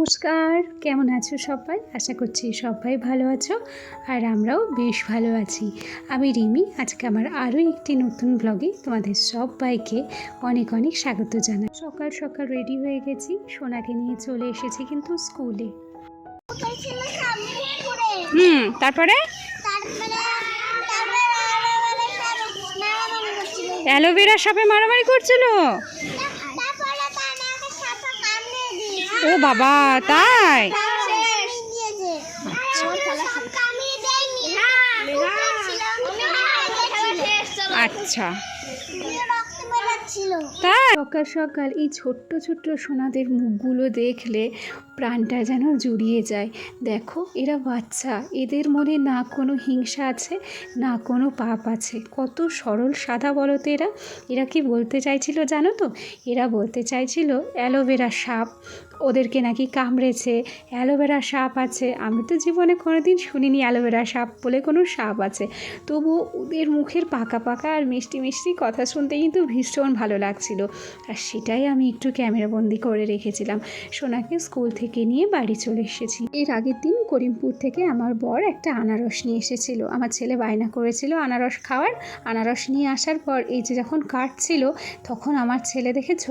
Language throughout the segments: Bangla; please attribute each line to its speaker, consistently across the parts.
Speaker 1: নমস্কার কেমন আছো সবাই? আশা করছি সবাই ভালো আছো আর আমরাও বেশ ভালো আছি। আমি রিমি আজকে আমার আরও একটি নতুন ব্লগে তোমাদের সবাইকে অনেক অনেক স্বাগত জানাই। সকাল সকাল রেডি হয়ে গেছি সোনাকে নিয়ে চলে এসেছি কিন্তু স্কুলে হুম তারপরে? অ্যালোভেরার সাপে মারামারি করছিল? ও বাবা তাই? আচ্ছা তাই? সকাল সকাল এই ছোট্ট ছোট্ট সোনাদের মুখগুলো দেখলে প্রাণটা যেন জুড়িয়ে যায়। দেখো, এরা বাচ্চা। এদের মনে না কোনো হিংসা আছে, না কোনো পাপ আছে। কত সরল, সাদা বলো তো এরা। এরা কি বলতে চাইছিল জানো তো? এরা বলতে চাইছিল অ্যালোভেরা সাপ। ওদেরকে নাকি কামড়েছে। অ্যালোভেরা সাপ আছে। আমি তো জীবনে কোনোদিন শুনিনি অ্যালোভেরা সাপ বলে কোনো সাপ আছে। তবু ওদের মুখের পাকা পাকা আর মিষ্টি মিষ্টি কথা শুনতে কিন্তু ভীষণ ভালো লাগছিল। আর সেটাই আমি একটু ক্যামেরাবন্দি করে রেখেছিলাম। সোনাকে স্কুল থেকে নিয়ে বাড়ি চলে এসেছি। এর আগের দিন করিমপুর থেকে আমার বর একটা আনারস নিয়ে এসেছিল। আমার ছেলে বায়না করেছিল আনারস খাওয়ার। আনারস নিয়ে আসার পর এই যে যখন কাটছিল, তখন আমার ছেলে দেখেছ?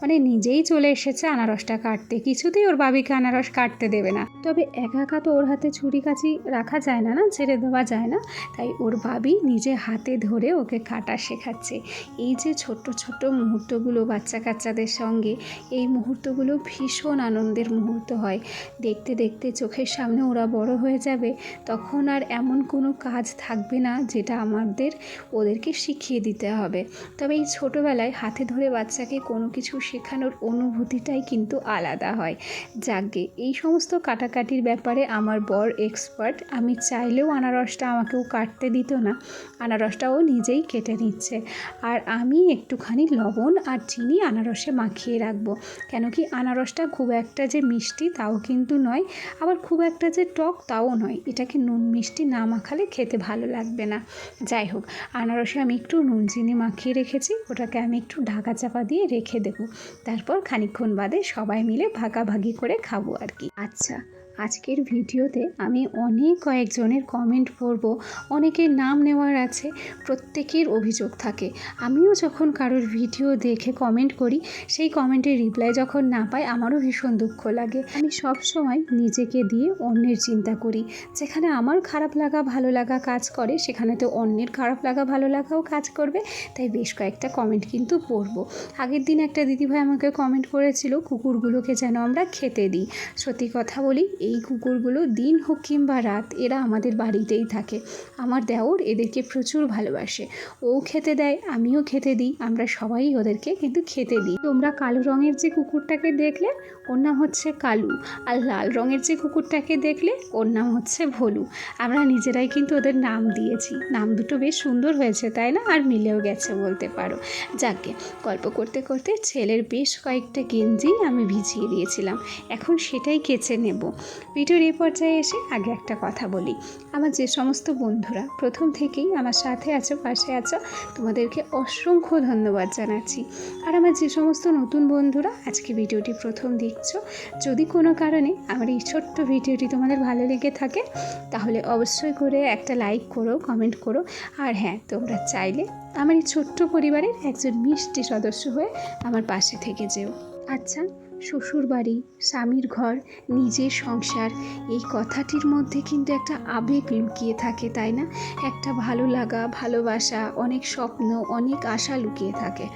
Speaker 1: মানে নিজেই চলে এসেছে আনারসটা কাটতে। কিছুতেই ওর বাবিকে আনারস কাটতে দেবে না। তবে একা একা তো ওর হাতে ছুরি কাছি রাখা যায় না না, ছেড়ে দেওয়া যায় না। তাই ওর বাবি নিজে হাতে ধরে ওকে কাটা শেখাচ্ছে। এই যে ছোট্ট ছোট্ট মুহূর্তগুলো বাচ্চা কাচ্চাদের সঙ্গে, এই মুহূর্তগুলো ভীষণ আনন্দের মুহূর্ত হয়। দেখতে দেখতে চোখের সামনে ওরা বড় হয়ে যাবে, তখন আর এমন কোনো কাজ থাকবে না যেটা আমাদের, ওদেরকে শিখিয়ে দিতে হবে। তবে এই ছোটোবেলায় হাতে ধরে বাচ্চাকে কোনো কিছু শেখানোর অনুভূতিটাই কিন্তু আলাদা হয়। যাকে এই সমস্ত কাটাকাটির ব্যাপারে আমার বর এক্সপার্ট আমি চাইলেও আনারসটা আমাকেও কাটতে দিত না। আনারসটা ও নিজেই কেটে নিচ্ছে। আর আমি একটুখানি লবণ আর চিনি আনারসে মাখিয়ে রাখব। কেন কি আনারসটা খুব একটা যে মিষ্টি তাও কিন্তু নয়, আবার খুব একটা যে টক তাও নয়। এটাকে নুন মিষ্টি না মাখালে খেতে ভালো লাগবে না। যাই হোক, আনারসে আমি একটু নুন চিনি মাখিয়ে রেখেছি, ওটাকে আমি একটু ঢাকা চাপা দিয়ে রেখে দেবো। তারপর খানিকক্ষণ বাদে সবাই মিলে ভাগাভাগি করে খাব আর কি। আচ্ছা আজকের ভিডিওতে আমি অনেক কয়েকজনের কমেন্ট পড়ব। অনেকের নাম নেওয়ার আছে, প্রত্যেকের অভিযোগ থাকে। আমিও যখন কারোর ভিডিও দেখে কমেন্ট করি, সেই কমেন্টের রিপ্লাই যখন না পাই, আমারও ভীষণ দুঃখ লাগে। আমি সব সময় নিজেকে দিয়ে অন্যের চিন্তা করি। যেখানে আমার খারাপ লাগা, ভালো লাগা কাজ করে, সেখানে তো অন্যের খারাপ লাগা, ভালো লাগাও কাজ করবে। তাই বেশ কয়েকটা কমেন্ট কিন্তু পড়ব। আগের দিন একটা দিদিভাই আমাকে কমেন্ট করেছিল, কুকুরগুলোকে যেন আমরা খেতে দিই। সত্যি কথা বলি এই কুকুরগুলো দিন হোক কিংবা রাত, এরা আমাদের বাড়িতেই থাকে। আমার দেওর এদেরকে প্রচুর ভালোবাসে। ও খেতে দেয়, আমিও খেতে দিই, আমরা সবাই ওদেরকে কিন্তু খেতে দিই। তোমরা কালো রঙের যে কুকুরটাকে দেখলে, ওর নাম হচ্ছে কালু। আর লাল রঙের যে কুকুরটাকে দেখলে, ওর নাম হচ্ছে ভোলু। আমরা নিজেরাই কিন্তু ওদের নাম দিয়েছি। নাম দুটো বেশ সুন্দর হয়েছে, তাই না? আর মিলেও গেছে বলতে পারো। যাকে গল্প করতে করতে ছেলের বেশ কয়েকটা গেঞ্জি আমি ভিজিয়ে দিয়েছিলাম। এখন সেটাই কেচে নেব। ভিডিওর এই পর্যায়ে এসে আগে একটা কথা বলি। আমার যে সমস্ত বন্ধুরা, প্রথম থেকেই আমার সাথে আছো, পাশে আছো, তোমাদেরকে অসংখ্য ধন্যবাদ জানাচ্ছি। আর আমার যে সমস্ত নতুন বন্ধুরা, আজকে ভিডিওটি প্রথম দেখছ, যদি কোনো কারণে আমার এই ছোট্ট ভিডিওটি তোমাদের ভালো লেগে থাকে, তাহলে অবশ্যই করে একটা লাইক করো, কমেন্ট করো। আর হ্যাঁ তোমরা চাইলে আমার এই ছোট্ট পরিবারের একজন মিষ্টি সদস্য হয়ে আমার পাশে থেকে যেও। আচ্ছা শ্বশুর বাড়ি স্বামীর ঘর, নিজের সংসার, এই কথাটির মধ্যে কিন্তু একটা আবেগ লুকিয়ে থাকে, তাই না? একটা ভালো লাগা, ভালোবাসা, অনেক স্বপ্ন, অনেক আশা লুকিয়ে থাকে।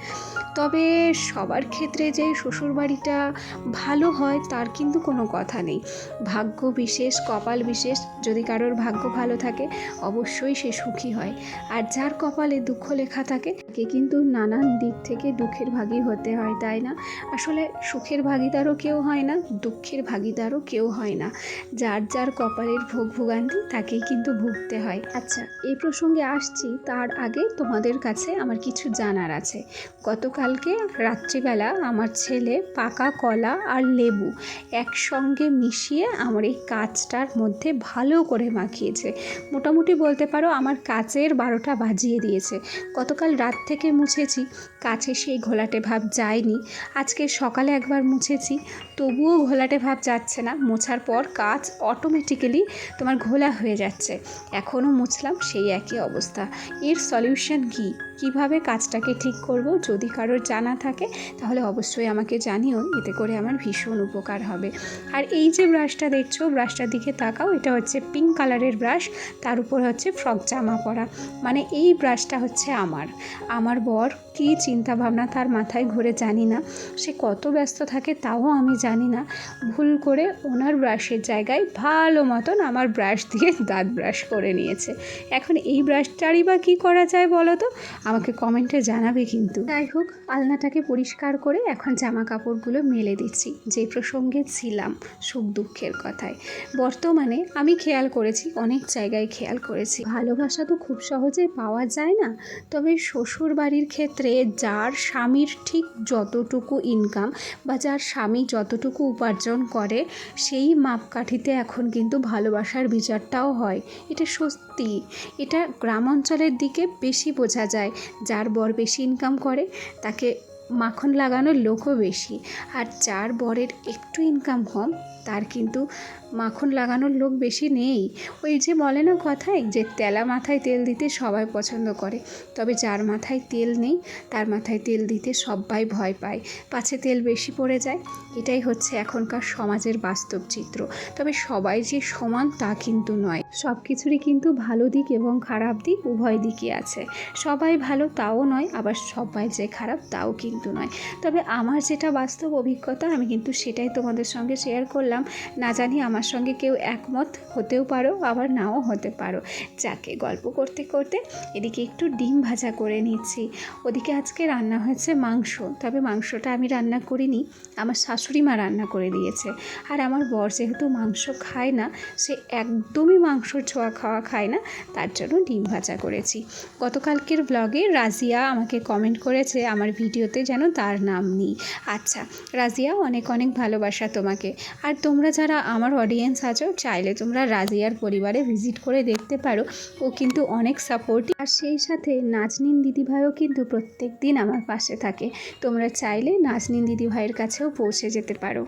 Speaker 1: তবে সবার ক্ষেত্রে যে শ্বশুর বাড়িটা ভালো হয়, তার কিন্তু কোনো কথা নেই। ভাগ্য বিশেষ, কপাল বিশেষ, যদি কারোর ভাগ্য ভালো থাকে, অবশ্যই সে সুখী হয়। আর যার কপালে দুঃখ লেখা থাকে, তাকে কিন্তু নানান দিক থেকে দুঃখের ভাগী হতে হয়, তাই না? আসলে সুখের ভাগিদারও কেউ হয় না, দুঃখের ভাগিদারও কেউ হয় না। যার যার কপালের ভোগ ভোগান্তি, তাকেই কিন্তু ভুগতে হয়। আচ্ছা এই প্রসঙ্গে আসছি, তার আগে তোমাদের কাছে আমার কিছু জানার আছে। গতকালকে রাত্রিবেলা আমার ছেলে পাকা কলা আর লেবু একসঙ্গে মিশিয়ে আমার এই কাজটার মধ্যে ভালো করে মাখিয়েছে। মোটামুটি বলতে পারো আমার কাচের বারোটা বাজিয়ে দিয়েছে। গতকাল রাত থেকে মুছেছি, কাছে সেই ঘোলাটে ভাব যায়নি। আজকে সকালে একবার মুছে মুছেছি তবুও ঘোলাটে ভাব যাচ্ছে না। মোছার পর কাজ অটোমেটিক্যালি তোমার ঘোলা হয়ে যাচ্ছে। এখনও মুছলাম সেই একই অবস্থা। এর সলিউশন কী? কীভাবে কাজটাকে ঠিক করব যদি কারোর জানা থাকে, তাহলে অবশ্যই আমাকে জানিও, এতে করে আমার ভীষণ উপকার হবে। আর এই যে ব্রাশটা দেখছ ব্রাশটার দিকে তাকাও, এটা হচ্ছে পিঙ্ক কালারের ব্রাশ তার উপর হচ্ছে ফ্রক জামা পরা। মানে এই ব্রাশটা হচ্ছে আমার। আমার বর কী চিন্তাভাবনা তার মাথায় ঘুরে জানি না। সে কত ব্যস্ত থাকে তাও আমি জানি না। ভুল করে ওনার ব্রাশের জায়গায় ভালো মতন আমার ব্রাশ দিয়ে দাঁত ব্রাশ করে নিয়েছে। এখন এই ব্রাশটারই বা কী করা যায় বলো তো? আমাকে কমেন্টে জানাবে কিন্তু। যাই হোক আলনাটাকে পরিষ্কার করে এখন জামা কাপড়গুলো মেলে দিচ্ছি, যে প্রসঙ্গে ছিলাম সুখ দুঃখের কথায়। বর্তমানে আমি খেয়াল করেছি, অনেক জায়গায় খেয়াল করেছি। ভালোবাসা তো খুব সহজে পাওয়া যায় না, তবে শ্বশুর বাড়ির ক্ষেত্রে যার স্বামীর ঠিক যতটুকু ইনকাম বা যার স্বামী যতটুকু উপার্জন করে, সেই মাপকাঠিতে এখন কিন্তু ভালোবাসার বিচারটাও হয়। এটা সত্যি। এটা গ্রাম অঞ্চলের দিকে বেশি বোঝা যায়। যার বর বেশি ইনকাম করে তাকে মাখন লাগানোর লোকও বেশি। আর যার বরের একটু ইনকাম কম, তার কিন্তু মাখন লাগানোর লোক বেশি নেই। ওই যে বলে না কথায় যে তেলা মাথায় তেল দিতে সবাই পছন্দ করে। তবে যার মাথায় তেল নেই, তার মাথায় তেল দিতে সবাই ভয় পায়। পাছে তেল বেশি পড়ে যায়, এটাই হচ্ছে এখনকার সমাজের বাস্তব চিত্র। তবে সবাই যে সমান তা কিন্তু নয়। সব কিছুরই কিন্তু ভালো দিক এবং খারাপ দিক উভয় দিকই আছে। সবাই ভালো তাও নয়, আবার সবাই যে খারাপ তাও কিন্তু নয়। তবে আমার যেটা বাস্তব অভিজ্ঞতা, আমি কিন্তু সেটাই তোমাদের সঙ্গে শেয়ার করলাম। না জানি আমার সঙ্গে কেউ একমত হতেও পারো, আবার নাও হতে পারো। যাকে গল্প করতে করতে এদিকে একটু ডিম ভাজা করে নিচ্ছি। ওদিকে আজকে রান্না হয়েছে মাংস, তবে মাংসটা আমি রান্না করিনি। আমার শাশুড়ি মা রান্না করে দিয়েছে। আর আমার বর যেহেতু মাংস খায় না, সে একদমই মাংসর ছোঁয়া খাওয়া খায় না, তার জন্য ডিম ভাজা করেছি। গতকালকের ব্লগে রাজিয়া আমাকে কমেন্ট করেছে, আমার ভিডিওতে যেন তার নাম নিই। আচ্ছা রাজিয়া অনেক অনেক ভালোবাসা তোমাকে। আর তোমরা যারা আমার অডিয়েন্স আছো, চাইলে তোমরা রাজিয়ার পরিবারে ভিজিট করে দেখতে পারো। ও কিন্তু অনেক সাপোর্ট আর সেই সাথে নাজনিন দিদিভাইও কিন্তু প্রত্যেক দিন আমার পাশে থাকে। তোমরা চাইলে নাজনিন দিদিভাইয়ের কাছেও পৌঁছে যেতে পারো।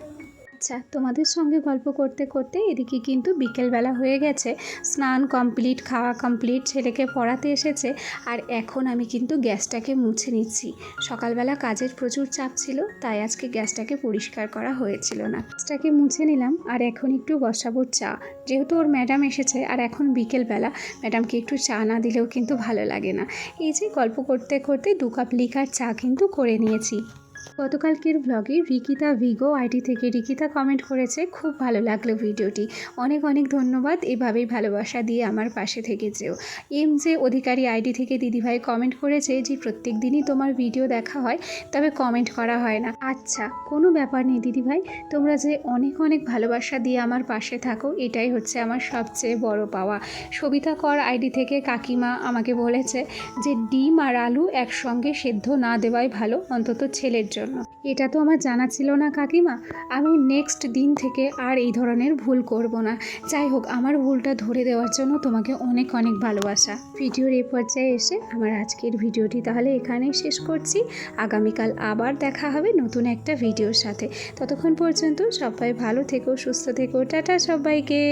Speaker 1: আচ্ছা তোমাদের সঙ্গে গল্প করতে করতে এদিকে কিন্তু বিকেলবেলা হয়ে গেছে। স্নান কমপ্লিট, খাওয়া কমপ্লিট, ছেলেকে পড়াতে এসেছে আর এখন আমি কিন্তু গ্যাসটাকে মুছে নিচ্ছি। সকালবেলা কাজের প্রচুর চাপ ছিল, তাই আজকে গ্যাসটাকে পরিষ্কার করা হয়েছিল না। গ্যাসটাকে মুছে নিলাম আর এখন একটু বসাবো চা। যেহেতু ওর ম্যাডাম এসেছে আর এখন বিকেলবেলা, ম্যাডামকে একটু চা না দিলেও কিন্তু ভালো লাগে না। এই যে গল্প করতে করতে দু কাপ লিকার চা কিন্তু করে নিয়েছি। গতকালকের ব্লগে রিকিতা ভিগো আইডি থেকে রিকিতা কমেন্ট করেছে, খুব ভালো লাগল ভিডিওটি। অনেক অনেক ধন্যবাদ, এভাবেই ভালোবাসা দিয়ে আমার পাশে থেকেছেও এম যে অধিকারী আইডি থেকে দিদিভাই কমেন্ট করেছে যে, প্রত্যেক দিনই তোমার ভিডিও দেখা হয়, তবে কমেন্ট করা হয় না। আচ্ছা কোনো ব্যাপার নেই দিদিভাই, তোমরা যে অনেক অনেক ভালোবাসা দিয়ে আমার পাশে থাকো, এটাই হচ্ছে আমার সবচেয়ে বড় পাওয়া। সবিতা কর আইডি থেকে কাকিমা আমাকে বলেছে যে, ডিম আর আলু একসঙ্গে সেদ্ধ না দেওয়াই ভালো, অন্তত ছেলের জন্য। এটা তো আমার জানা ছিল না, কাকিমা। আমি নেক্সট দিন থেকে আর এই ধরনের ভুল করব না। যাই হোক, আমার ভুলটা ধরে দেওয়ার জন্য তোমাকে অনেক অনেক ভালোবাসা। ভিডিওর এই পর্যায়ে এসে আমার আজকের ভিডিওটি তাহলে এখানেই শেষ করছি। আগামীকাল আবার দেখা হবে নতুন একটা ভিডিওর সাথে। ততক্ষণ পর্যন্ত সবাই ভালো থেকো, সুস্থ থেকো। টাটা সবাইকে।